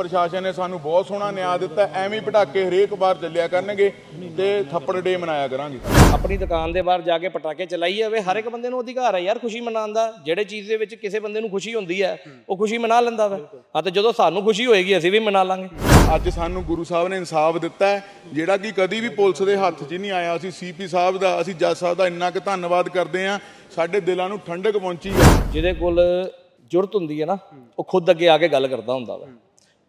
ਪ੍ਰਸ਼ਾਸਨ ਨੇ ਸਾਨੂੰ ਬਹੁਤ ਸੋਹਣਾ ਨਿਆਂ ਦਿੱਤਾ ਐਵੇਂ ਹੀ ਪਟਾਕੇ ਹਰੇਕ ਵਾਰ ਚੱਲਿਆ ਕਰਨਗੇ ਤੇ ਥੱਪੜ ਡੇ ਮਨਾਇਆ ਕਰਾਂਗੇ। ਆਪਣੀ ਦੁਕਾਨ ਦੇ ਬਾਹਰ ਜਾ ਕੇ ਪਟਾਕੇ ਚਲਾਈ ਜਾਵੇ ਹਰ ਇੱਕ ਬੰਦੇ ਨੂੰ ਅਧਿਕਾਰ ਹੈ ਯਾਰ ਖੁਸ਼ੀ ਮਨਾਉਣ ਦਾ ਜਿਹੜੇ ਚੀਜ਼ ਦੇ ਵਿੱਚ ਕਿਸੇ ਬੰਦੇ ਨੂੰ ਖੁਸ਼ੀ ਹੁੰਦੀ ਹੈ ਉਹ ਖੁਸ਼ੀ ਮਨਾ ਲੈਂਦਾ ਵਾ। ਹਾਂ ਤੇ ਜਦੋਂ ਸਾਨੂੰ ਖੁਸ਼ੀ ਹੋਏਗੀ ਅਸੀਂ ਵੀ ਮਨਾ ਲਾਂਗੇ। ਅੱਜ ਸਾਨੂੰ ਗੁਰੂ ਸਾਹਿਬ ਨੇ ਇਨਸਾਫ ਦਿੱਤਾ ਹੈ ਜਿਹੜਾ ਕਿ ਕਦੀ ਵੀ ਪੁਲਿਸ ਦੇ ਹੱਥ 'ਚ ਨਹੀਂ ਆਇਆ ਅਸੀਂ ਸੀਪੀ ਸਾਹਿਬ ਦਾ ਅਸੀਂ ਜੱਜ ਸਾਹਿਬ ਦਾ ਇੰਨਾ ਕੁ ਧੰਨਵਾਦ ਕਰਦੇ ਹਾਂ ਸਾਡੇ ਦਿਲਾਂ ਨੂੰ ਠੰਡਕ ਪਹੁੰਚੀ ਹੈ। ਜਿਹਦੇ ਕੋਲ ਜੁਰਤ ਹੁੰਦੀ ਹੈ ਨਾ ਉਹ ਖੁਦ ਅੱਗੇ ਆ ਕੇ ਗੱਲ ਕਰਦਾ ਹੁੰਦਾ ਵਾ।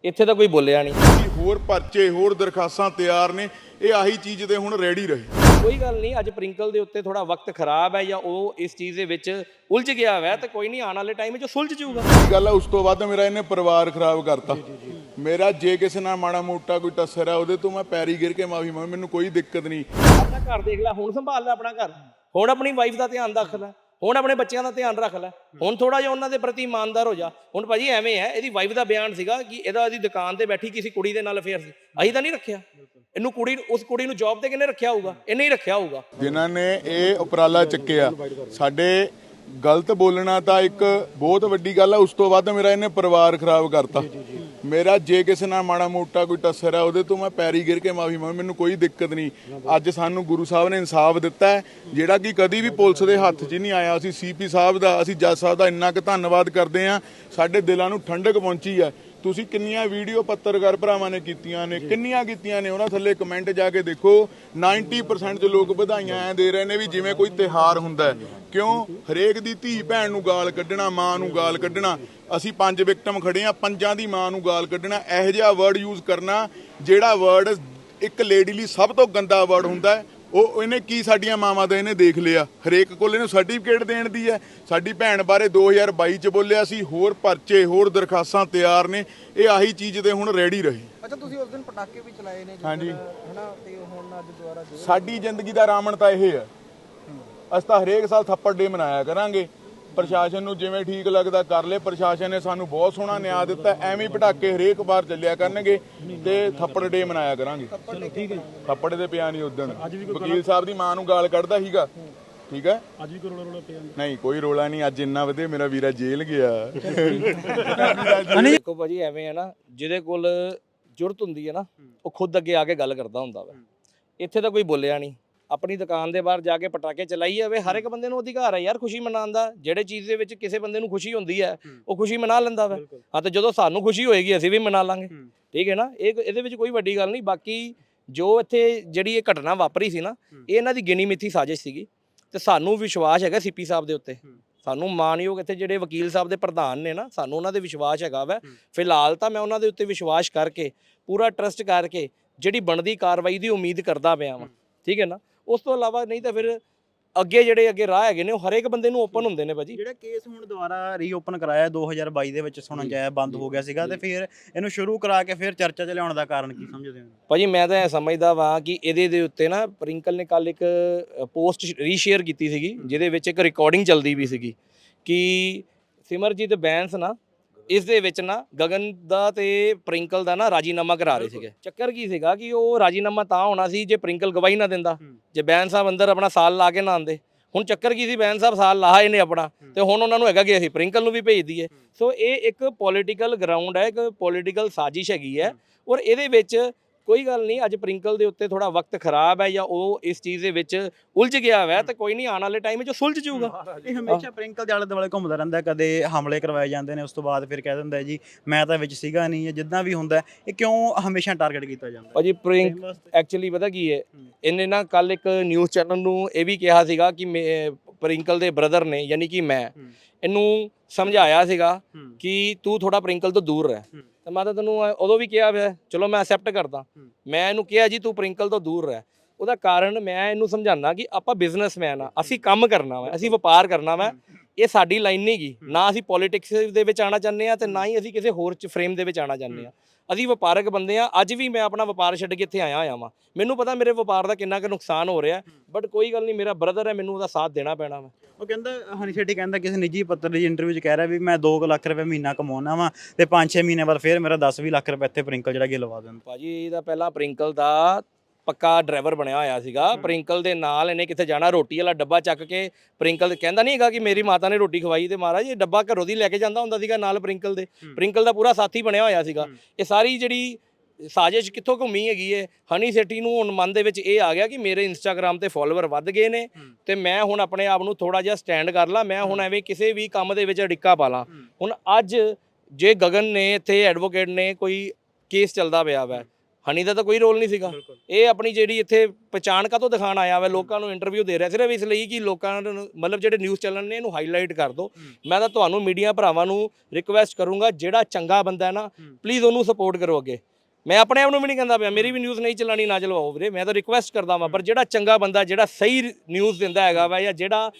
ਇੱਥੇ ਤਾਂ ਕੋਈ ਬੋਲਿਆ ਨਹੀਂ। ਕਿ ਹੋਰ ਪਰਚੇ ਹੋਰ ਦਰਖਾਸਤਾਂ ਤਿਆਰ ਨੇ ਇਹ ਆਹੀ ਚੀਜ਼ ਤੇ ਹੁਣ ਰੈਡੀ ਰਹੇ। ਕੋਈ ਗੱਲ ਨਹੀਂ ਅੱਜ ਪ੍ਰਿੰਕਲ ਦੇ ਉੱਤੇ ਥੋੜਾ ਵਕਤ ਖਰਾਬ ਹੈ ਜਾਂ ਉਹ ਇਸ ਚੀਜ਼ ਦੇ ਵਿੱਚ ਉਲਝ ਗਿਆ ਹੋਇਆ ਤੇ ਕੋਈ ਨਹੀਂ ਆਉਣ ਵਾਲੇ ਟਾਈਮ ਉਹ ਸੁਲਝ ਜਾਊਗਾ। ਗੱਲ ਹੈ ਉਸ ਤੋਂ ਬਾਅਦ ਮੇਰਾ ਇਹਨੇ ਪਰਿਵਾਰ ਖਰਾਬ ਕਰਤਾ। ਮੇਰਾ ਜੇ ਕਿਸੇ ਨਾਲ ਮਾੜਾ ਮੋਟਾ ਕੋਈ ਟੱਸਰ ਹੈ ਉਹਦੇ ਤੋਂ ਮੈਂ ਪੈਰੀ ਗਿਰ ਕੇ ਮਾਫੀ ਮੰਗ ਮੈਨੂੰ ਕੋਈ ਦਿੱਕਤ ਨਹੀਂ। ਆਪਣਾ ਘਰ ਦੇਖ ਲੈ ਹੁਣ ਸੰਭਾਲ ਲੈ ਆਪਣਾ ਘਰ। ਹੁਣ ਆਪਣੀ ਵਾਈਫ ਦਾ ਧਿਆਨ ਰੱਖ ਲੈ। ਹੁਣ ਆਪਣੇ ਬੱਚਿਆਂ ਦਾ ਧਿਆਨ ਰੱਖ ਲੈ। ਹੁਣ ਥੋੜਾ ਜਿਹਾ ਉਹਨਾਂ ਦੇ ਪ੍ਰਤੀ ਇਮਾਨਦਾਰ ਹੋ ਜਾ। ਹੁਣ ਭਾਜੀ ਐਵੇਂ ਹੈ ਇਹਦੀ ਵਾਈਫ ਦਾ ਬਿਆਨ ਸੀਗਾ ਕਿ ਇਹਦਾ ਇਹਦੀ ਦੁਕਾਨ ਤੇ ਬੈਠੀ ਕਿਸੇ ਕੁੜੀ ਦੇ ਨਾਲ ਅਫੇਅਰ ਸੀ ਅਸੀਂ ਤਾਂ ਨਹੀਂ ਰੱਖਿਆ। ਇਹਨੂੰ ਕੁੜੀ ਉਸ ਕੁੜੀ ਨੂੰ ਜੌਬ ਤੇ ਕਿਹਨੇ ਰੱਖਿਆ ਹੋਊਗਾ? ਇਹਨੇ ਹੀ ਰੱਖਿਆ ਹੋਊਗਾ। ਜਿਨ੍ਹਾਂ ਨੇ ਇਹ ਉਪਰਾਲਾ ਚੱਕਿਆ ਸਾਡੇ ਗਲਤ ਬੋਲਣਾ ਤਾਂ ਇੱਕ ਬਹੁਤ ਵੱਡੀ ਗੱਲ ਹੈ ਉਸ ਤੋਂ ਬਾਅਦ ਮੇਰਾ ਇਹਨੇ ਪਰਿਵਾਰ ਖਰਾਬ ਕਰਤਾ। ਮੇਰਾ ਜੇ ਕਿਸੇ ਨਾਲ ਮਾੜਾ ਮੋਟਾ ਕੋਈ ਟੱਸਰ ਹੈ ਉਹਦੇ ਤੋਂ ਮੈਂ ਪੈਰੀ ਗਿਰ ਕੇ ਮਾਫੀ ਮੰਗ, ਮੈਨੂੰ ਕੋਈ ਦਿੱਕਤ ਨਹੀਂ। ਅੱਜ ਸਾਨੂੰ ਗੁਰੂ ਸਾਹਿਬ ਨੇ ਇਨਸਾਫ ਦਿੱਤਾ ਹੈ, ਜਿਹੜਾ ਕਿ ਕਦੀ ਵੀ ਪੁਲਿਸ ਦੇ ਹੱਥ 'ਚ ਨਹੀਂ ਆਇਆ। ਅਸੀਂ ਸੀਪੀ ਸਾਹਿਬ ਦਾ, ਅਸੀਂ ਜੱਜ ਸਾਹਿਬ ਦਾ ਇੰਨਾ ਕੁ ਧੰਨਵਾਦ ਕਰਦੇ ਹਾਂ, ਸਾਡੇ ਦਿਲਾਂ ਨੂੰ ਠੰਡਕ ਪਹੁੰਚੀ ਹੈ। ਤੁਸੀਂ ਕਿੰਨੀਆਂ ਵੀਡੀਓ ਪੱਤਰਕਾਰ ਭਰਾਵਾਂ ਨੇ ਕੀਤੀਆਂ ਨੇ, ਕਿੰਨੀਆਂ ਕੀਤੀਆਂ ਨੇ, ਉਹਨਾਂ ਥੱਲੇ ਕਮੈਂਟ ਜਾ ਕੇ ਦੇਖੋ। 90% ਚ ਲੋਕ ਵਧਾਈਆਂ ਐ ਦੇ ਰਹੇ ਨੇ ਵੀ ਜਿਵੇਂ ਕੋਈ ਤਿਹਾਰ ਹੁੰਦਾ ਕਿਉਂ? ਹਰੇਕ ਦੀ ਧੀ ਭੈਣ ਨੂੰ ਗਾਲ ਕੱਢਣਾ, ਮਾਂ ਨੂੰ ਗਾਲ ਕੱਢਣਾ। ਅਸੀਂ ਪੰਜ ਵਿਕਟਮ ਖੜੇ ਆ ਪੰਜਾਂ ਦੀ ਮਾਂ ਨੂੰ ਗਾਲ ਕੱਢਣਾ। ਇਹੋ ਜਿਹਾ ਵਰਡ ਯੂਜ਼ ਕਰਨਾ ਜਿਹੜਾ ਵਰਡ ਇੱਕ ਲੇਡੀ ਲਈ ਸਭ ਤੋਂ ਗੰਦਾ ਵਰਡ ਹੁੰਦਾ ਹੈ। ਉਹ ਇਹਨੇ ਕੀ ਸਾਡੀਆਂ ਮਾਵਾਂ ਦਾ ਇਹਨੇ ਦੇਖ ਲਿਆ। ਹਰੇਕ ਕੋਲ ਇਹਨੂੰ ਸਰਟੀਫਿਕੇਟ ਦੇਣ ਦੀ ਹੈ। ਸਾਡੀ ਭੈਣ ਬਾਰੇ 2022 ਚ ਬੋਲਿਆ ਸੀ ਹੋਰ ਪਰਚੇ ਹੋਰ ਦਰਖਾਸਤਾਂ ਤਿਆਰ ਨੇ। ਇਹ ਆਹੀ ਚੀਜ਼ ਤੇ ਹੁਣ ਰੈਡੀ ਰਹੇ। ਅੱਛਾ ਤੁਸੀਂ ਉਸ ਦਿਨ ਪਟਾਕੇ ਵੀ ਚਲਾਏ ਨੇ ਹਾਂਜੀ। ਹਨਾ ਤੇ ਹੁਣ ਅੱਜ ਦੁਬਾਰਾ ਸਾਡੀ ਜ਼ਿੰਦਗੀ ਦਾ ਰਾਮਣ ਤਾਂ ਇਹ ਹੈ। ਅਸੀਂ ਤਾਂ ਹਰੇਕ ਸਾਲ ਥੱਪੜ ਡੇ ਮਨਾਇਆ ਕਰਾਂਗੇ। ਪ੍ਰਸ਼ਾਸਨ ਨੂੰ ਜਿਵੇਂ ਠੀਕ ਲੱਗਦਾ ਕਰ ਲੈ। ਪ੍ਰਸ਼ਾਸਨ ਨੇ ਸਾਨੂੰ ਬਹੁਤ ਸੋਹਣਾ ਨਿਆਂ ਦਿੱਤਾ। ਐਵੇਂ ਹੀ ਪਟਾਕੇ ਹਰੇਕ ਵਾਰ ਚੱਲਿਆ ਕਰਨਗੇ ਤੇ ਥੱਪੜ ਡੇ ਮਨਾਇਆ ਕਰਾਂਗੇ। ਚਲੋ ਠੀਕ ਹੈ ਜੀ। ਥੱਪੜ ਦੇ ਪਿਆ ਨਹੀਂ ਉਦਣ। ਵਕੀਲ ਸਾਹਿਬ ਦੀ ਮਾਂ ਨੂੰ ਗਾਲ ਕੱਢਦਾ ਸੀਗਾ। ਠੀਕ ਹੈ? ਅੱਜ ਵੀ ਕੋਈ ਰੋਲਾ ਰੋਲਾ ਪਿਆ ਨਹੀਂ। ਨਹੀਂ ਕੋਈ ਰੋਲਾ ਨਹੀਂ। ਅੱਜ ਇੰਨਾ ਵਧੀਆ ਮੇਰਾ ਵੀਰਾ ਜੇਲ੍ਹ ਗਿਆ। ਦੇਖੋ ਭਾਜੀ ਐਵੇਂ ਹੈ ਨਾ ਜਿਹਦੇ ਕੋਲ ਜੁਰਤ ਹੁੰਦੀ ਹੈ ਨਾ ਉਹ ਖੁਦ ਅੱਗੇ ਆ ਕੇ ਗੱਲ ਕਰਦਾ ਹੁੰਦਾ ਵਾ। ਇੱਥੇ ਤਾਂ ਕੋਈ ਬੋਲਿਆ ਨਹੀਂ। ਆਪਣੀ ਦੁਕਾਨ ਦੇ ਬਾਹਰ ਜਾ ਕੇ ਪਟਾਕੇ ਚਲਾਈ ਜਾਵੇ ਹਰ ਇੱਕ ਬੰਦੇ ਨੂੰ ਅਧਿਕਾਰ ਹੈ ਯਾਰ ਖੁਸ਼ੀ ਮਨਾਉਣ ਦਾ ਜਿਹੜੇ ਚੀਜ਼ ਦੇ ਵਿੱਚ ਕਿਸੇ ਬੰਦੇ ਨੂੰ ਖੁਸ਼ੀ ਹੁੰਦੀ ਹੈ ਉਹ ਖੁਸ਼ੀ ਮਨਾ ਲੈਂਦਾ ਵਾ। ਹਾਂ ਤੇ ਜਦੋਂ ਸਾਨੂੰ ਖੁਸ਼ੀ ਹੋਏਗੀ ਅਸੀਂ ਵੀ ਮਨਾ ਲਾਂਗੇ। ਠੀਕ ਹੈ ਨਾ? ਇਹ ਇਹਦੇ ਵਿੱਚ ਕੋਈ ਵੱਡੀ ਗੱਲ ਨਹੀਂ ਬਾਕੀ ਜੋ ਇੱਥੇ ਜਿਹੜੀ ਇਹ ਘਟਨਾ ਵਾਪਰੀ ਸੀ ਨਾ ਇਹ ਇਹਨਾਂ ਦੀ ਗਿਣੀ ਮਿੱਥੀ ਸਾਜ਼ਿਸ਼ ਸੀਗੀ। ਤੇ ਸਾਨੂੰ ਵਿਸ਼ਵਾਸ ਹੈਗਾ ਸੀਪੀ ਸਾਹਿਬ ਦੇ ਉੱਤੇ। ਸਾਨੂੰ ਮਾਨਯੋਗ ਇੱਥੇ ਜਿਹੜੇ ਵਕੀਲ ਸਾਹਿਬ ਦੇ ਪ੍ਰਧਾਨ ਨੇ ਨਾ ਸਾਨੂੰ ਉਹਨਾਂ ਦੇ ਵਿਸ਼ਵਾਸ ਹੈਗਾ ਵਾ। ਫਿਲਹਾਲ ਤਾਂ ਮੈਂ ਉਹਨਾਂ ਦੇ ਉੱਤੇ ਵਿਸ਼ਵਾਸ ਕਰਕੇ ਪੂਰਾ ਟਰਸਟ ਕਰਕੇ ਜਿਹੜੀ ਬਣਦੀ ਕਾਰਵਾਈ ਦੀ ਉਮੀਦ ਕਰਦਾ ਪਿਆ ਵਾਂ। ਠੀਕ ਹੈ ਨਾ? ਉਸ ਤੋਂ ਇਲਾਵਾ ਨਹੀਂ ਤਾਂ ਫਿਰ ਅੱਗੇ ਜਿਹੜੇ ਅੱਗੇ ਰਾਹ ਹੈਗੇ ਨੇ ਉਹ ਹਰੇਕ ਬੰਦੇ ਨੂੰ ਓਪਨ ਹੁੰਦੇ ਨੇ ਭਾਜੀ। ਜਿਹੜਾ ਕੇਸ ਹੁਣ ਦੁਬਾਰਾ ਰੀਓਪਨ ਕਰਾਇਆ 2022 ਦੇ ਵਿੱਚ ਸੁਣਨ ਚ ਆਇਆ ਬੰਦ ਹੋ ਗਿਆ ਸੀਗਾ ਤੇ ਫਿਰ ਇਹਨੂੰ ਸ਼ੁਰੂ ਕਰਾ ਕੇ ਫਿਰ ਚਰਚਾ ਚ ਲਿਆਉਣ ਦਾ ਕਾਰਨ ਕੀ ਸਮਝਦੇ ਹੋ? ਭਾਜੀ ਮੈਂ ਤਾਂ ਇਹ ਸਮਝਦਾ ਵਾਂ ਕਿ ਇਹਦੇ ਦੇ ਉੱਤੇ ਨਾ ਪ੍ਰਿੰਕਲ ਨੇ ਕੱਲ ਇੱਕ ਪੋਸਟ ਰੀਸ਼ੇਅਰ ਕੀਤੀ ਸੀਗੀ ਜਿਹਦੇ ਵਿੱਚ ਇੱਕ ਰਿਕਾਰਡਿੰਗ ਚੱਲਦੀ ਵੀ ਸੀਗੀ ਕਿ ਸਿਮਰਜੀਤ ਬੈਂਸ ਨਾ ਇਸ ਦੇ ਵਿੱਚ ਨਾ ਗਗਨ ਦਾ ਤੇ ਪ੍ਰਿੰਕਲ ਦਾ ਨਾ ਰਾਜੀਨਾਮਾ ਕਰਾ ਰਹੇ ਸੀਗੇ। ਚੱਕਰ ਕੀ ਸੀਗਾ ਕਿ ਉਹ ਰਾਜੀਨਾਮਾ ਤਾਂ ਹੋਣਾ ਸੀ ਜੇ ਪ੍ਰਿੰਕਲ ਗਵਾਹੀ ਨਾ ਦਿੰਦਾ। ਜੇ ਬੈਂਸ ਸਾਹਿਬ ਅੰਦਰ ਆਪਣਾ ਸਾਲ ਲਾ ਕੇ ਨਾ ਆਂਦੇ ਹੁਣ ਚੱਕਰ ਕੀ ਸੀ ਬੈਂਸ ਸਾਹਿਬ ਸਾਲ ਲਾਹਾ ਇਹਨੇ ਆਪਣਾ ਤੇ ਹੁਣ ਉਹਨਾਂ ਨੂੰ ਹੈਗਾ ਕਿ ਅਸੀਂ ਪ੍ਰਿੰਕਲ ਨੂੰ ਵੀ ਭੇਜ ਦਈਏ। ਸੋ ਇਹ ਇੱਕ ਪੋਲੀਟੀਕਲ ਗਰਾਊਂਡ ਹੈ ਇੱਕ ਪੋਲੀਟੀਕਲ ਸਾਜ਼ਿਸ਼ ਹੈਗੀ ਹੈ। ਔਰ ਇਹਦੇ ਵਿੱਚ ਕੋਈ ਗੱਲ ਨਹੀਂ ਅੱਜ ਪ੍ਰਿੰਕਲ ਦੇ ਉੱਤੇ ਥੋੜਾ ਵਕਤ ਖਰਾਬ ਹੈ ਜਾਂ ਉਹ ਇਸ ਚੀਜ਼ ਦੇ ਵਿੱਚ ਉਲਝ ਗਿਆ ਹੋਇਆ ਤੇ ਕੋਈ ਨਹੀਂ ਆਉਣ ਵਾਲੇ ਟਾਈਮ ਵਿੱਚ ਉਹ ਸੁਲਝ ਜਾਊਗਾ। ਇਹ ਹਮੇਸ਼ਾ ਪ੍ਰਿੰਕਲ ਦੇ ਆਲੇ ਦੁਆਲੇ ਘੁੰਮਦਾ ਰਹਿੰਦਾ ਕਦੇ ਹਮਲੇ ਕਰਵਾਏ ਜਾਂਦੇ ਨੇ ਉਸ ਤੋਂ ਬਾਅਦ ਫਿਰ ਕਹਿ ਦਿੰਦਾ ਜੀ ਮੈਂ ਤਾਂ ਵਿੱਚ ਸੀਗਾ ਨਹੀਂ ਜਾਂ ਜਿੱਦਾਂ ਵੀ ਹੁੰਦਾ ਇਹ ਕਿਉਂ ਹਮੇਸ਼ਾ ਟਾਰਗੇਟ ਕੀਤਾ ਜਾਂਦਾ? ਭਾਜੀ ਪ੍ਰਿੰਕ ਐਕਚੁਅਲੀ ਪਤਾ ਕੀ ਹੈ ਇਹਨੇ ਨਾ ਕੱਲ ਇੱਕ ਨਿਊਜ਼ ਚੈਨਲ ਨੂੰ ਇਹ ਵੀ ਕਿਹਾ ਸੀਗਾ ਕਿ ਪ੍ਰਿੰਕਲ ਦੇ ਬ੍ਰਦਰ ਨੇ ਯਾਨੀ ਕਿ ਮੈਂ ਇਹਨੂੰ ਸਮਝਾਇਆ ਸੀਗਾ ਕਿ ਤੂੰ ਥੋੜਾ ਪ੍ਰਿੰਕਲ ਤੋਂ ਦੂਰ ਰਹਿ। ਤੇ ਮੈਂ ਤਾਂ ਤੈਨੂੰ ਉਦੋਂ ਵੀ ਕਿਹਾ ਹੋਇਆ ਚਲੋ ਮੈਂ ਐਕਸੈਪਟ ਕਰਦਾ। ਮੈਂ ਇਹਨੂੰ ਕਿਹਾ ਜੀ ਤੂੰ ਪ੍ਰਿੰਕਲ ਤੋਂ ਦੂਰ ਰਹਿ। ਉਹਦਾ ਕਾਰਨ ਮੈਂ ਇਹਨੂੰ ਸਮਝਾਉਣਾ ਕਿ ਆਪਾਂ ਬਿਜ਼ਨਸਮੈਨ ਆ ਅਸੀਂ ਕੰਮ ਕਰਨਾ ਵਾ ਅਸੀਂ ਵਪਾਰ ਕਰਨਾ ਵਾ ਇਹ ਸਾਡੀ ਲਾਈਨ ਨਹੀਂ ਗੀ ਨਾ ਅਸੀਂ ਪੋਲਿਟਿਕਸ ਦੇ ਵਿੱਚ ਆਣਾ ਚਾਹੁੰਦੇ ਆ ਤੇ ਨਾ ਹੀ ਅਸੀਂ ਕਿਸੇ ਹੋਰ ਚ ਫਰੇਮ ਦੇ ਵਿੱਚ ਆਣਾ ਚਾਹੁੰਦੇ ਆ ਅਸੀਂ ਵਪਾਰਕ ਬੰਦੇ ਆ ਅੱਜ ਵੀ ਮੈਂ ਆਪਣਾ ਵਪਾਰ ਛੱਡ ਕੇ ਇੱਥੇ ਆਇਆ ਹੋਇਆ ਵਾਂ। ਮੈਨੂੰ ਪਤਾ ਮੇਰੇ ਵਪਾਰ ਦਾ ਕਿੰਨਾ ਕੁ ਨੁਕਸਾਨ ਹੋ ਰਿਹਾ ਬਟ ਕੋਈ ਗੱਲ ਨਹੀਂ ਮੇਰਾ ਬ੍ਰਦਰ ਹੈ ਮੈਨੂੰ ਉਹਦਾ ਸਾਥ ਦੇਣਾ ਪੈਣਾ ਵਾ। ਉਹ ਕਹਿੰਦਾ ਹਨੀ ਸ਼ੈਟੀ ਕਹਿੰਦਾ ਕਿਸੇ ਨਿੱਜੀ ਪੱਤਰ ਦੀ ਇੰਟਰਵਿਊ 'ਚ ਕਹਿ ਰਿਹਾ ਵੀ ਮੈਂ 2 ਲੱਖ ਰੁਪਏ ਮਹੀਨਾ ਕਮਾਉਣਾ ਵਾਂ ਤੇ 5-6 ਮਹੀਨੇ ਬਾਅਦ ਫਿਰ ਮੇਰਾ 10 20 ਲੱਖ ਰੁਪਏ ਇੱਥੇ ਪ੍ਰਿੰਕਲ ਜਿਹੜਾ ਕਿ ਲਵਾ ਦਿੰਦਾ। ਭਾਜੀ ਇਹਦਾ ਪਹਿਲਾਂ ਪ੍ਰਿੰਕਲ ਦਾ ਪੱਕਾ ਡਰਾਈਵਰ ਬਣਿਆ ਹੋਇਆ ਸੀਗਾ। ਪ੍ਰਿੰਕਲ ਦੇ ਨਾਲ ਇਹਨੇ ਕਿੱਥੇ ਜਾਣਾ ਰੋਟੀ ਵਾਲਾ ਡੱਬਾ ਚੱਕ ਕੇ ਪ੍ਰਿੰਕਲ ਕਹਿੰਦਾ ਨਹੀਂ ਹੈਗਾ ਕਿ ਮੇਰੀ ਮਾਤਾ ਨੇ ਰੋਟੀ ਖਵਾਈ ਤੇ ਮਹਾਰਾਜ ਇਹ ਡੱਬਾ ਘਰੋਂ ਦੀ ਲੈ ਕੇ ਜਾਂਦਾ ਹੁੰਦਾ ਸੀਗਾ ਨਾਲ ਪ੍ਰਿੰਕਲ ਦੇ। ਪ੍ਰਿੰਕਲ ਦਾ ਪੂਰਾ ਸਾਥੀ ਬਣਿਆ ਹੋਇਆ ਸੀਗਾ। ਇਹ ਸਾਰੀ ਜਿਹੜੀ ਸਾਜ਼ਿਸ਼ ਕਿੱਥੋਂ ਘੁੰਮੀ ਹੈਗੀ ਹੈ ਹਨੀ ਸੇਠੀ ਨੂੰ ਹੁਣ ਮਨ ਦੇ ਵਿੱਚ ਇਹ ਆ ਗਿਆ ਕਿ ਮੇਰੇ ਇੰਸਟਾਗ੍ਰam ਤੇ ਫਾਲੋਅਰ ਵੱਧ ਗਏ ਨੇ ਤੇ ਮੈਂ ਹੁਣ ਆਪਣੇ ਆਪ ਨੂੰ ਥੋੜਾ ਜਿਹਾ ਸਟੈਂਡ ਕਰ ਲਾਂ ਮੈਂ ਹੁਣ ਐਵੇਂ ਕਿਸੇ ਵੀ ਕੰਮ ਦੇ ਵਿੱਚ ਅੜਿੱਕਾ ਪਾ ਲਾਂ। ਹੁਣ ਅੱਜ ਜੇ ਗਗਨ ਨੇ ਇੱਥੇ ਐਡਵੋਕੇਟ ਨੇ ਕੋਈ ਕੇਸ ਚੱਲਦਾ ਪਿਆ ਵਾ ਹਨੀ ਦਾ ਤਾਂ ਕੋਈ ਰੋਲ ਨਹੀਂ ਸੀਗਾ। ਇਹ ਆਪਣੀ ਜਿਹੜੀ ਇੱਥੇ ਪਛਾਣ ਕਾ ਤੋਂ ਦਿਖਾਣ ਆਇਆ ਵਾ ਲੋਕਾਂ ਨੂੰ ਇੰਟਰਵਿਊ ਦੇ ਰਿਹਾ ਸਿਰਫ ਇਸ ਲਈ ਕਿ ਲੋਕਾਂ ਨੂੰ ਮਤਲਬ ਜਿਹੜੇ ਨਿਊਜ਼ ਚੈਨਲ ਨੇ ਇਹਨੂੰ ਹਾਈਲਾਈਟ ਕਰ ਦਿਓ ਮੈਂ ਤਾਂ ਤੁਹਾਨੂੰ ਮੀਡੀਆ ਭਰਾਵਾਂ ਨੂੰ ਰਿਕਵੈਸਟ ਕਰੂੰਗਾ ਜਿਹੜਾ ਚੰਗਾ ਬੰਦਾ ਹੈ ਨਾ ਪਲੀਜ਼ ਉਹਨੂੰ ਸਪੋਰਟ ਕਰੋ ਅੱਗੇ। ਮੈਂ ਆਪਣੇ ਆਪ ਨੂੰ ਵੀ ਨਹੀਂ ਕਹਿੰਦਾ ਪਿਆ ਮੇਰੀ ਵੀ ਨਿਊਜ਼ ਨਹੀਂ ਚੱਲਣੀ ਨਾ ਚਲਵਾਓ ਵੀਰੇ। ਮੈਂ ਤਾਂ ਰਿਕਵੈਸਟ ਕਰਦਾ ਵਾਂ ਪਰ ਜਿਹੜਾ ਚੰਗਾ ਬੰਦਾ ਜਿਹੜਾ ਸਹੀ ਨਿਊਜ਼ ਦਿੰਦਾ ਹੈਗਾ ਵਾ ਜਾਂ ਜਿਹੜਾ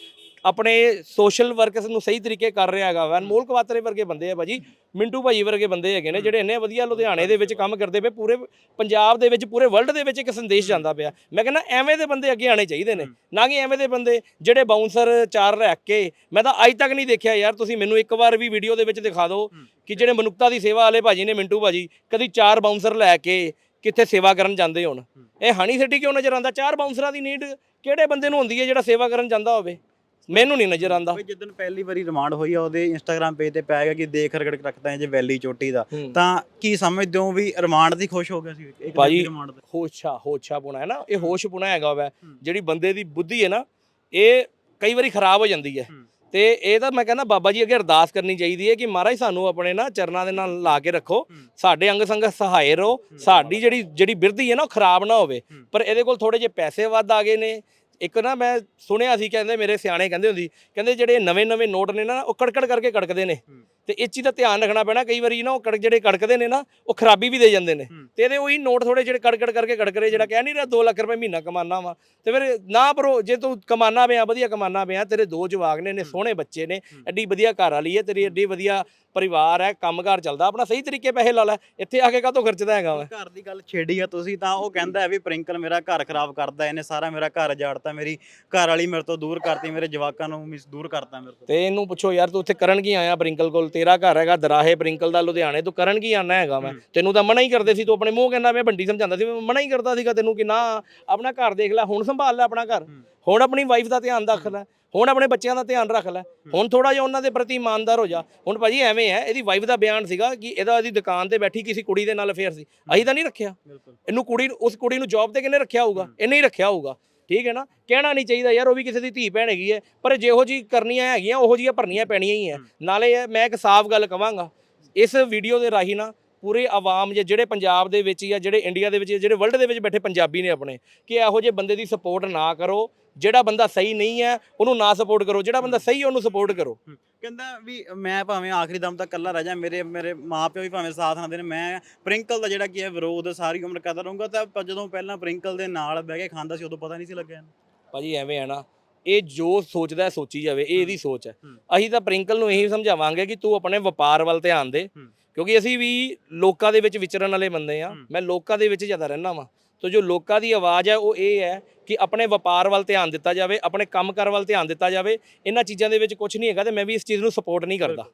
ਆਪਣੇ ਸੋਸ਼ਲ ਵਰਕਸ ਨੂੰ ਸਹੀ ਤਰੀਕੇ ਕਰ ਰਿਹਾ ਹੈਗਾ ਵਾ ਅਨਮੋਲ ਕਵਾਤਰੇ ਵਰਗੇ ਬੰਦੇ ਆ ਭਾਜੀ, ਮਿੰਟੂ ਭਾਜੀ ਵਰਗੇ ਬੰਦੇ ਹੈਗੇ ਨੇ ਜਿਹੜੇ ਇੰਨੇ ਵਧੀਆ ਲੁਧਿਆਣੇ ਦੇ ਵਿੱਚ ਕੰਮ ਕਰਦੇ ਪਏ, ਪੂਰੇ ਪੰਜਾਬ ਦੇ ਵਿੱਚ, ਪੂਰੇ ਵਰਲਡ ਦੇ ਵਿੱਚ ਇੱਕ ਸੰਦੇਸ਼ ਜਾਂਦਾ ਪਿਆ। ਮੈਂ ਕਹਿੰਦਾ ਐਵੇਂ ਦੇ ਬੰਦੇ ਅੱਗੇ ਆਣੇ ਚਾਹੀਦੇ ਨੇ, ਨਾ ਕਿ ਐਵੇਂ ਦੇ ਬੰਦੇ ਜਿਹੜੇ ਬਾਉਂਸਰ ਚਾਰ ਰੱਖ ਕੇ, ਮੈਂ ਤਾਂ ਅੱਜ ਤੱਕ ਨਹੀਂ ਦੇਖਿਆ ਯਾਰ, ਤੁਸੀਂ ਮੈਨੂੰ ਇੱਕ ਵਾਰ ਵੀ ਵੀਡੀਓ ਦੇ ਵਿੱਚ ਦਿਖਾ ਦਿਓ ਕਿ ਜਿਹੜੇ ਮਨੁੱਖਤਾ ਦੀ ਸੇਵਾ ਵਾਲੇ ਭਾਜੀ ਨੇ, ਮਿੰਟੂ ਭਾਜੀ, ਕਦੀ ਚਾਰ ਬਾਉਂਸਰ ਲੈ ਕੇ ਕਿੱਥੇ ਸੇਵਾ ਕਰਨ ਜਾਂਦੇ ਹੋਣ। ਇਹ ਹਣੀ ਸਿਟੀ ਕਿਉਂ ਨਜ਼ਰ ਆਉਂਦਾ? ਚਾਰ ਬਾਉਂਸਰਾਂ ਦੀ ਨੀਡ ਕਿਹੜੇ ਬੰਦੇ ਨੂੰ ਹੁੰਦੀ ਹੈ ਜਿਹੜਾ ਸੇਵਾ ਕਰਨ ਜਾਂਦਾ ਹੋਵੇ? ਮੈਨੂੰ ਨਹੀਂ ਨਜ਼ਰ ਆਉਂਦਾ। ਬਈ ਜਿੱਦਣ ਪਹਿਲੀ ਵਾਰੀ ਰਿਮਾਂਡ ਹੋਈ ਆ ਉਹਦੇ ਇੰਸਟਾਗ੍ਰam ਪੇਜ ਤੇ ਪੈ ਗਿਆ ਕਿ ਦੇਖ ਰਗੜ ਰੱਖਦਾ ਹੈ ਜੇ ਵੈਲੀ ਚੋਟੀ ਦਾ। ਤਾਂ ਕੀ ਸਮਝਦੇ ਹੋ ਵੀ ਰਿਮਾਂਡ ਦੀ ਖੁਸ਼ ਹੋ ਗਿਆ ਸੀ? ਇੱਕ ਭਾਜੀ, ਰਿਮਾਂਡ ਦਾ ਹੋਸ਼ਾ ਹੋਸ਼ਾ ਪੁਣਾ ਹੈ ਨਾ? ਇਹ ਹੋਸ਼ ਪੁਣਾ ਹੈਗਾ ਵੈ। ਜਿਹੜੀ ਬੰਦੇ ਦੀ ਬੁੱਧੀ ਹੈ ਨਾ ਇਹ ਕਈ ਵਾਰੀ ਖਰਾਬ ਹੋ ਜਾਂਦੀ ਹੈ। ਹੂੰ। ਤੇ ਇਹ ਤਾਂ ਮੈਂ ਕਹਿੰਦਾ ਬਾਬਾ ਜੀ ਅੱਗੇ ਅਰਦਾਸ ਕਰਨੀ ਚਾਹੀਦੀ ਹੈ ਕਿ ਮਹਾਰਾਜ ਸਾਨੂੰ ਆਪਣੇ ਨਾ ਚਰਨਾਂ ਦੇ ਨਾਲ ਲਾ ਕੇ ਰੱਖੋ। ਸਾਡੇ ਅੰਗ ਸੰਗ ਸਹਾਇ ਰਹੋ। ਸਾਡੀ ਜਿਹੜੀ ਜਿਹੜੀ ਬਿਰਧੀ ਹੈ ਨਾ ਉਹ ਖਰਾਬ ਨਾ ਹੋਵੇ। ਪਰ ਇਹਦੇ ਕੋਲ ਥੋੜੇ ਜਿਹੇ ਪੈਸੇ ਵੱਧ ਆ ਗਏ ਨੇ। ਇੱਕ ਨਾ ਮੈਂ ਸੁਣਿਆ ਸੀ ਕਹਿੰਦੇ ਮੇਰੇ ਸਿਆਣੇ ਕਹਿੰਦੇ ਹੁੰਦੀ, ਕਹਿੰਦੇ ਜਿਹੜੇ ਨਵੇਂ ਨਵੇਂ ਨੋਟ ਨੇ ਨਾ, ਉਹ ਕੜਕੜ ਕਰਕੇ ਕੜਕਦੇ ਨੇ। ਤੇ ਇਹ ਚੀਜ਼ ਦਾ ਧਿਆਨ ਰੱਖਣਾ ਪੈਣਾ ਕਈ ਵਾਰੀ ਨਾ ਉਹ ਕੜਕ ਜਿਹੜੇ ਕੜਕਦੇ ਨੇ ਨਾ ਉਹ ਖਰਾਬੀ ਵੀ ਦੇ ਜਾਂਦੇ ਨੇ। ਤੇ ਇਹਦੇ ਉਹੀ ਨੋਟ ਥੋੜੇ ਜਿਹੜੇ ਕੜਕੜ ਕਰਕੇ ਕੜਕਰੇ ਜਿਹੜਾ ਕਹਿ ਨਹੀਂ ਰਿਹਾ 2 ਲੱਖ ਰੁਪਏ ਮਹੀਨਾ ਕਮਾਨਾ ਵਾ। ਤੇ ਫਿਰ ਨਾ ਬਰੋ ਜੇ ਤੂੰ ਕਮਾਨਾ ਪਿਆ ਵਧੀਆ ਕਮਾਨਾ ਪਿਆ ਤੇਰੇ ਦੋ ਜਵਾਕ ਨੇ ਨੇ ਸੋਹਣੇ ਬੱਚੇ ਨੇ ਐਡੀ ਵਧੀਆ ਘਰ ਵਾਲੀ ਹੈ ਤੇਰੀ ਐਡੀ ਵਧੀਆ ਪਰਿਵਾਰ ਹੈ ਕੰਮਕਾਰ ਚੱਲਦਾ ਆਪਣਾ ਸਹੀ ਤਰੀਕੇ ਪੈਸੇ ਲਾ ਲੈ ਇੱਥੇ ਆ ਕੇ ਕਾਹਤੋਂ ਖਰਚਦਾ ਹੈਗਾ ਵਾ? ਘਰ ਦੀ ਗੱਲ ਛੇੜੀ ਆ ਤੁਸੀਂ ਤਾਂ ਉਹ ਕਹਿੰਦਾ ਹੈ ਵੀ ਪ੍ਰਿੰਕਲ ਮੇਰਾ ਘਰ ਖਰਾਬ ਕਰਦਾ ਇਹਨੇ ਸਾਰਾ ਮੇਰਾ ਘਰ ਜਾੜਤਾ ਮੇਰੀ ਘਰ ਵਾਲੀ ਮੇਰੇ ਤੋਂ ਦੂਰ ਕਰਤੀ ਮੇਰੇ ਜਵਾਕਾਂ ਨੂੰ ਮਿਸ ਦੂਰ ਕਰਤਾ ਮੇਰੇ ਤੋਂ। ਤੇ ਇਹਨੂੰ ਪੁੱਛੋ ਯਾਰ ਤੂੰ ਉੱਥੇ ਕਰਨ ਕੀ ਆਇਆ ਬ੍ਰਿੰਕਲ ਕੋਲ? ਤੇਰਾ ਘਰ ਹੈਗਾ ਦਰਾਹੇ ਬ੍ਰਿੰਕਲ ਦਾ ਲੁਧਿਆਣੇ ਤੂੰ ਕਰਨ ਕੀ ਆਣਾ ਹੈਗਾ ਮੈਂ? ਤੈਨੂੰ ਤਾਂ ਮਨਾ ਹੀ ਕਰਦੇ ਸੀ ਤੂੰ ਆਪਣੇ ਮੂੰਹ ਕਹਿੰਦਾ ਮੈਂ ਬੰਡੀ ਸਮਝਾਉਂਦਾ ਸੀ ਮੈਂ ਮਨਾ ਹੀ ਕਰਦਾ ਸੀਗਾ ਤੈਨੂੰ ਕਿ ਨਾ ਆਪਣਾ ਘਰ ਦੇਖ ਲੈ ਹੁਣ ਸੰਭਾਲ ਲੈ ਆਪਣਾ ਘਰ। ਹੁਣ ਆਪਣੀ ਵਾਈਫ ਦਾ ਧਿਆਨ ਰੱਖ ਲੈ ਹੁਣ ਆਪਣੇ ਬੱਚਿਆਂ ਦਾ ਧਿਆਨ ਰੱਖ ਲੈ। ਹੁਣ ਥੋੜਾ ਜਿਹਾ ਉਹਨਾਂ ਦੇ ਪ੍ਰਤੀ ਇਮਾਨਦਾਰ ਹੋ ਜਾ। ਹੁਣ ਭਾਜੀ ਐਵੇਂ ਹੈ ਇਹਦੀ ਵਾਈਫ ਦਾ ਬਿਆਨ ਸੀਗਾ ਕਿ ਇਹਦਾ ਇਹਦੀ ਦੁਕਾਨ ਤੇ ਬੈਠੀ ਕਿਸੇ ਕੁੜੀ ਦੇ ਨਾਲ ਅਫੇਅਰ ਸੀ। ਅਸੀਂ ਤਾਂ ਨਹੀਂ ਰੱਖਿਆ। ਇਹਨੂੰ ਕੁੜੀ ਉਸ ਕੁੜੀ ਨੂੰ ਜੌਬ ਤੇ ਕਿਹਨੇ ਰੱਖਿਆ ਹੋਊਗਾ? ਇਹਨੇ ਹੀ ਰੱਖਿਆ ਹੋਊਗਾ। ਠੀਕ ਹੈ ਨਾ? ਕਹਿਣਾ ਨਹੀਂ ਚਾਹੀਦਾ ਯਾਰ ਉਹ ਵੀ ਕਿਸੇ ਦੀ ਧੀ ਭੈਣ ਹੈਗੀ ਹੈ ਪਰ ਜਿਹੋ ਜੀ ਕਰਨੀਆਂ ਹੈਗੀਆਂ ਉਹੋ ਜੀਆਂ ਭਰਨੀਆਂ ਪੈਣੀਆਂ ਹੀ ਹੈ। ਨਾਲੇ ਮੈਂ ਇੱਕ ਸਾਫ਼ ਗੱਲ ਕਵਾਂਗਾ ਇਸ ਵੀਡੀਓ ਦੇ ਰਾਹੀਂ ਨਾ ਪੂਰੇ ਆਵਾਮ ਜਾਂ ਜਿਹੜੇ ਪੰਜਾਬ ਦੇ ਵਿੱਚ ਜਾਂ ਜਿਹੜੇ ਇੰਡੀਆ ਦੇ ਵਿੱਚ ਜਿਹੜੇ ਵਰਲਡ ਦੇ ਵਿੱਚ ਬੈਠੇ ਪੰਜਾਬੀ ਨੇ ਆਪਣੇ ਕਿ ਇਹੋ ਜਿਹੇ ਬੰਦੇ ਦੀ ਸਪੋਰਟ ਨਾ ਕਰੋ ਜਿਹੜਾ ਬੰਦਾ ਸਹੀ ਨਹੀਂ ਹੈ ਉਹਨੂੰ ਨਾ ਸਪੋਰਟ ਕਰੋ ਜਿਹੜਾ ਬੰਦਾ ਸਹੀ ਹੈ ਉਹਨੂੰ ਸਪੋਰਟ ਕਰੋ। ਕਹਿੰਦਾ ਵੀ ਮੈਂ ਭਾਵੇਂ ਆਖਰੀ ਦਮ ਤੱਕ ਇਕੱਲਾ ਰਹਿ ਜਾ ਮੇਰੇ ਮੇਰੇ ਮਾਪਿਓ ਵੀ ਭਾਵੇਂ ਸਾਥ ਨਾ ਦੇਣ ਮੈਂ ਪ੍ਰਿੰਕਲ ਦਾ ਜਿਹੜਾ ਕੀ ਹੈ ਵਿਰੋਧ ਸਾਰੀ ਉਮਰ ਕਰਦਾ ਰਹੂੰਗਾ ਤਾਂ ਜਦੋਂ ਪਹਿਲਾਂ ਪ੍ਰਿੰਕਲ ਦੇ ਨਾਲ ਬਹਿ ਕੇ ਖਾਂਦਾ ਸੀ ਉਦੋਂ ਪਤਾ ਨਹੀਂ ਸੀ ਲੱਗਿਆ। ਭਾਜੀ ਐਵੇਂ ਹੈ ਨਾ ਇਹ ਜੋ ਸੋਚਦਾ ਸੋਚੀ ਜਾਵੇ ਇਹ ਇਹਦੀ ਸੋਚ ਹੈ। ਅਸੀਂ ਤਾਂ ਪ੍ਰਿੰਕਲ ਨੂੰ ਇਹੀ ਸਮਝਾਵਾਂਗੇ ਕਿ ਤੂੰ ਆਪਣੇ ਵਪਾਰ ਵੱਲ ਧਿਆਨ ਦੇ। ਕਿਉਂਕਿ ਅਸੀਂ ਵੀ ਲੋਕਾਂ ਦੇ ਵਿੱਚ ਵਿਚਰਨ ਵਾਲੇ ਬੰਦੇ ਆ। ਮੈਂ ਲੋਕਾਂ ਦੇ ਵਿੱਚ ਜ਼ਿਆਦਾ ਰਹਿਣਾ ਵਾਂ ਤੋ ਜੋ ਲੋਕਾਂ ਦੀ ਆਵਾਜ਼ ਹੈ, ਉਹ ਇਹ ਹੈ ਕਿ ਆਪਣੇ ਵਪਾਰ ਵੱਲ ਧਿਆਨ ਦਿੱਤਾ ਜਾਵੇ, ਆਪਣੇ ਕੰਮਕਾਰ ਵੱਲ ਧਿਆਨ ਦਿੱਤਾ ਜਾਵੇ, ਇਹਨਾਂ ਚੀਜ਼ਾਂ ਦੇ ਵਿੱਚ ਕੁਝ ਨਹੀਂ ਹੈਗਾ ਤੇ ਮੈਂ ਵੀ ਇਸ ਚੀਜ਼ ਨੂੰ ਸਪੋਰਟ ਨਹੀਂ ਕਰਦਾ।